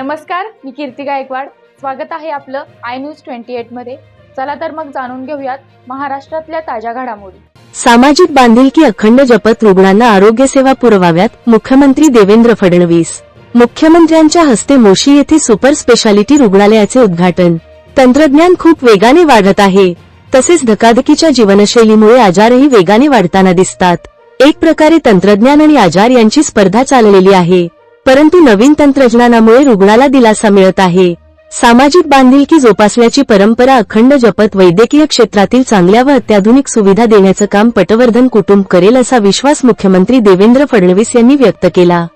नमस्कार मी कीर्ती गायकवाड. स्वागत आहे आपलं आय न्यूज ट्वेंटी एटमध्ये. चला तर मग जाणून घेऊयात महाराष्ट्रातल्या ताज्या घडामोडी. सामाजिक बांधिलकी अखंड जपत रुग्णांना आरोग्य सेवा पुरवाव्यात मुख्यमंत्री देवेंद्र फडणवीस. मुख्यमंत्र्यांच्या हस्ते मोशी येथे सुपर स्पेशालिटी रुग्णालयाचे उद्घाटन. तंत्रज्ञान खूप वेगाने वाढत आहे. तसेच धकाधकीच्या जीवनशैलीमुळे आजारही वेगाने वाढताना दिसतात. एक प्रकारे तंत्रज्ञान आणि आजार यांची स्पर्धा चाललेली आहे. परंतु नवीन तंत्रज्ञानामुळे रुग्णाला दिलासा मिळत आहे. सामाजिक बांधिलकी जोपासण्याची परंपरा अखंड जपत वैद्यकीय क्षेत्रातील चांगल्या व अत्याधुनिक सुविधा देण्याचं काम पटवर्धन कुटुंब करेल असा विश्वास मुख्यमंत्री देवेंद्र फडणवीस यांनी व्यक्त केला.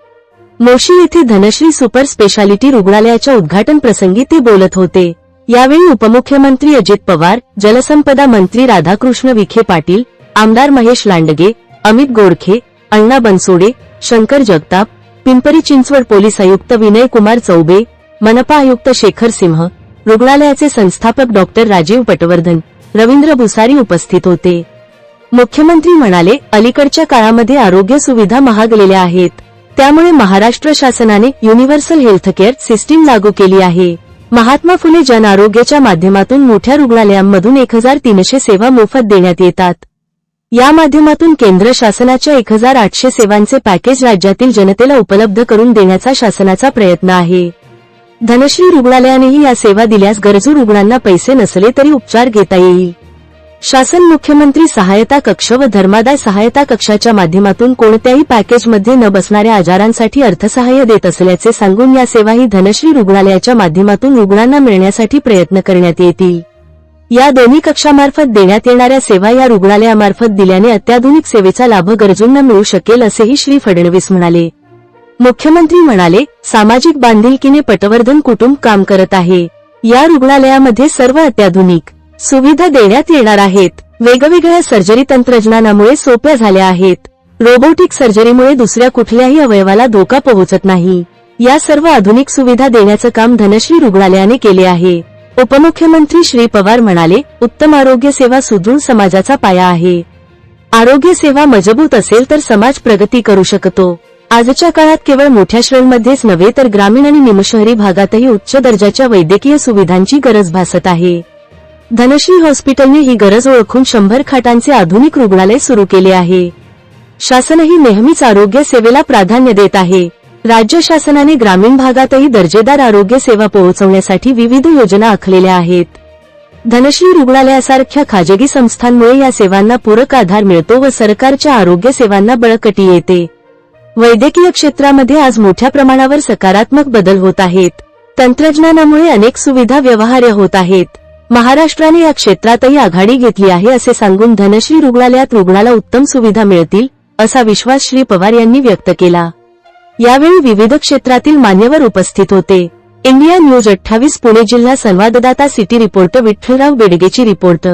मोशी येथे धनश्री सुपर स्पेशालिटी रुग्णालयाच्या उद्घाटन प्रसंगी ते बोलत होते. यावेळी उपमुख्यमंत्री अजित पवार जलसंपदा मंत्री राधाकृष्ण विखे पाटील आमदार महेश लांडगे अमित गोडखे अण्णा बनसोडे शंकर जगताप पिंपरी चिंचवड पोलीस आयुक्त विनय कुमार चौबे मनपा आयुक्त शेखर सिंह रुग्णालयाचे संस्थापक डॉक्टर राजीव पटवर्धन रवींद्र भुसारी उपस्थित होते. मुख्यमंत्री म्हणाले अलीकडच्या काळामध्ये आरोग्य सुविधा महागलेल्या आहेत. त्यामुळे महाराष्ट्र शासनाने युनिव्हर्सल हेल्थकेअर सिस्टीम लागू केली आहे. महात्मा फुले जन आरोग्याच्या माध्यमातून मोठ्या रुग्णालयांमधून एक हजार तीनशे सेवा मोफत देण्यात येतात. या माध्यमातून केंद्र शासनाच्या एक हजार आठशे सेवांचे पॅकेज राज्यातील जनतेला उपलब्ध करून देण्याचा शासनाचा प्रयत्न आहे. धनश्री रुग्णालयानेही या सेवा दिल्यास गरजू रुग्णांना पैसे नसले तरी उपचार घेता येईल. शासन मुख्यमंत्री सहायता कक्ष व धर्मादाय सहायता कक्षाच्या माध्यमातून कोणत्याही पॅकेजमध्ये न बसणाऱ्या आजारांसाठी अर्थसहाय्य देत असल्याचे सांगून या सेवाही धनश्री रुग्णालयाच्या माध्यमातून रुग्णांना मिळण्यासाठी प्रयत्न करण्यात येतील. या दोन्ही कक्षामार्फत देण्यात येणाऱ्या सेवा या रुग्णालयामार्फत दिल्याने अत्याधुनिक सेवेचा लाभ गरजूंना मिळू शकेल असेही श्री फडणवीस म्हणाले. मुख्यमंत्री म्हणाले सामाजिक बांधिलकीने पटवर्धन कुटुंब काम करत आहे. या रुग्णालयामध्ये सर्व अत्याधुनिक सुविधा देण्यात येणार आहेत. वेगवेगळ्या सर्जरी तंत्रज्ञानामुळे सोप्या झाल्या आहेत. रोबोटिक सर्जरीमुळे दुसऱ्या कुठल्याही अवयवाला धोका पोहोचत नाही. या सर्व आधुनिक सुविधा देण्याचं काम धनश्री रुग्णालयाने केले आहे. उपमुख्यमंत्री श्री पवार म्हणाले उत्तम आरोग्य सेवा सुदृढ समाजाचा पाया आहे. आरोग्य सेवा मजबूत असेल तर समाज प्रगती करू शकतो. आजच्या काळात केवळ मोठ्या श्रेणीमध्येच नव्हे तर ग्रामीण आणि निमशहरी भागातही उच्च दर्जाच्या वैद्यकीय सुविधांची गरज भासत आहे. धनश्री हॉस्पिटलने ही गरज ओळखून शंभर खाटांचे आधुनिक रुग्णालय सुरू केले आहे. शासनही नेहमीच आरोग्य सेवेला प्राधान्य देत आहे. राज्य शासनाने ग्रामीण भागातही दर्जेदार आरोग्य सेवा पोहोचवण्यासाठी विविध योजना आखलेल्या आहेत. धनश्री रुग्णालयासारख्या खाजगी संस्थांमुळे या सेवांना पूरक आधार मिळतो व सरकारच्या आरोग्य सेवांना बळकटी येते. वैद्यकीय क्षेत्रामध्ये आज मोठ्या प्रमाणावर सकारात्मक बदल होत आहेत. तंत्रज्ञानामुळे अनेक सुविधा व्यवहार्य होत आहेत. महाराष्ट्राने या क्षेत्रातही आघाडी घेतली आहे असे सांगून धनश्री रुग्णालयात रुग्णाला उत्तम सुविधा मिळतील असा विश्वास श्री पवार यांनी व्यक्त केला. यावेळी विविध क्षेत्रातील मान्यवर उपस्थित होते. इंडिया न्यूज अठ्ठावीस पुणे जिल्हा संवाददाता सिटी रिपोर्ट विठ्ठलराव बेडगेची रिपोर्ट.